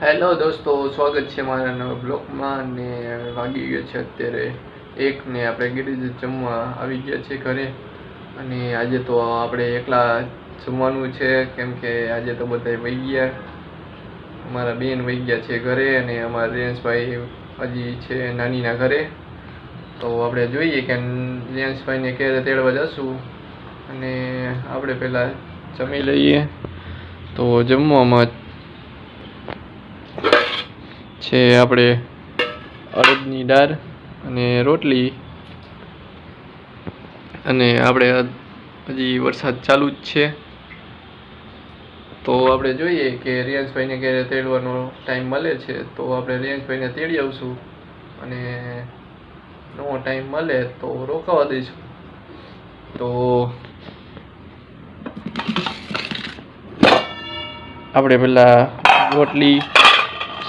Hello દોસ્તો, સ્વાગત છે મારા નવા બ્લોગમાં ને વાગી ગયો છે અત્યારે એક ને આપણે ગીરી જમવા આવી ગયા છે ઘરે. અને આજે તો આપણે એકલા જમવાનું છે, કેમ કે આજે તો બધા વહી ગયા. અમારા બેન વહી ગયા છે ઘરે અને અમારા રેન્સભાઈ હજી છે નાનીના ઘરે. તો આપણે જોઈએ કે રેન્સભાઈને ક્યારે તેડવા જશું અને આપણે પહેલાં જમી લઈએ. તો જમવામાં છે આપણે અડદની દાળ અને રોટલી. અને આપણે હજી વરસાદ ચાલુ જ છે. તો આપણે જોઈએ કે રિયાંશભાઈને ક્યારે તેડવાનો ટાઈમ મળે છે, તો આપણે રિયાંશભાઈને તેડી આવશું. અને નવો ટાઈમ મળે તો રોકાવા દઈશું. તો આપણે પહેલાં રોટલી,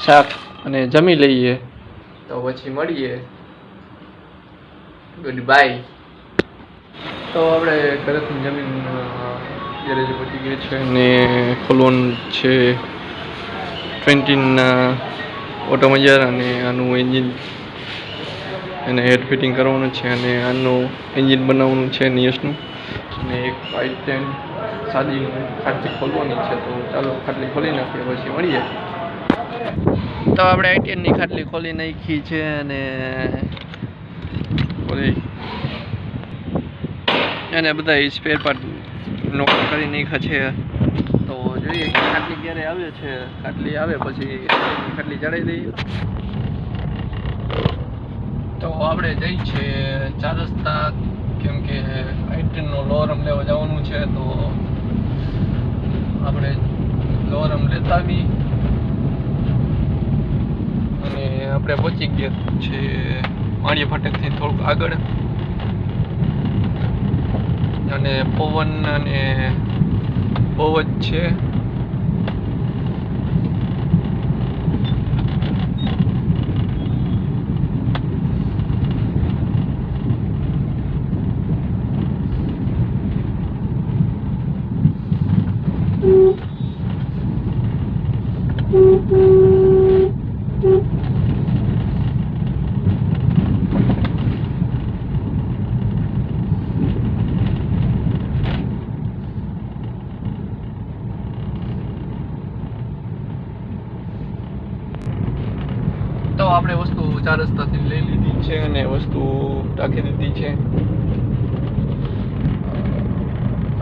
શાક અને જમી લઈએ. તો પછી મળીએ. ગુડ બાય તો આપણે ઘરેથી જમીન ગેરેજ પહોંચી ગઈ છે અને ખોલવાનું છે ટ્વેન્ટીના ઓટો અને આનું એન્જિન. એને હેડ ફિટિંગ કરવાનું છે અને આનું એન્જિન બનાવવાનું છે નિયસનું. અને એક ફાઇવ ટેન સાદી ખાટલી ખોલવાની છે. તો ચાલો ખાટલી ખોલી નાખીએ, પછી મળીએ. તો આપણે આઈટીએનની ખાટલી ખોલી નાખી છે અને ખોલી. અને બધા સ્પેર પાર્ટ નોકર કરી નાખ્યા છે. તો જોઈએ કે ખાટલી ક્યારે આવે છે. ખાટલી આવે પછી ખાટલી ચડાવી દઈએ. તો આપણે જઈ છે ચાર રસ્તા, કેમ કે આઈટીએનનો લોરમ લેવા જવાનું છે, તો આપણે લોરમ લેતા આવી આપણે પહોંચી ગયા છે માળિયા ફાટકથી થોડુંક આગળ. અને પવન અને બહુ જ છે. તો આપણે વસ્તુ ચાર રસ્તાથી લઈ લીધી છે અને વસ્તુ રાખી દીધી છે.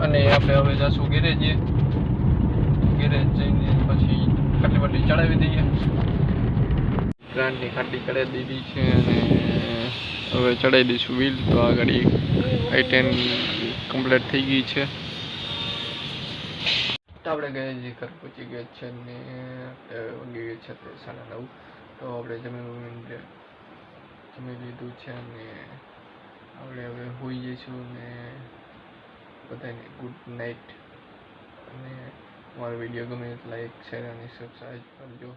અને આપણે હવે જઈશું ગેરેજે. ગેરેજ જઈને પછી ખાટલી બાટલી ચડાવી દઈએ. ગ્રાન્ડની ખાટલી ચડાવી દીધી છે અને હવે ચડાવી દઈશું વ્હીલ. તો આ ગાડી આઈ ટેન કમ્પ્લીટ થઈ ગઈ છે. આપણે જે ઘર પહોંચી ગયા છે ને વાગી ગયા છે સાડા નવ. તો આપણે જમીન જમી લીધું છે અને આપણે હવે હોઈ જઈશું ને બધાને ગુડ નાઇટ અને અમારો વીડિયો ગમે લાઈક શેર અને સબસ્ક્રાઈબ કરજો.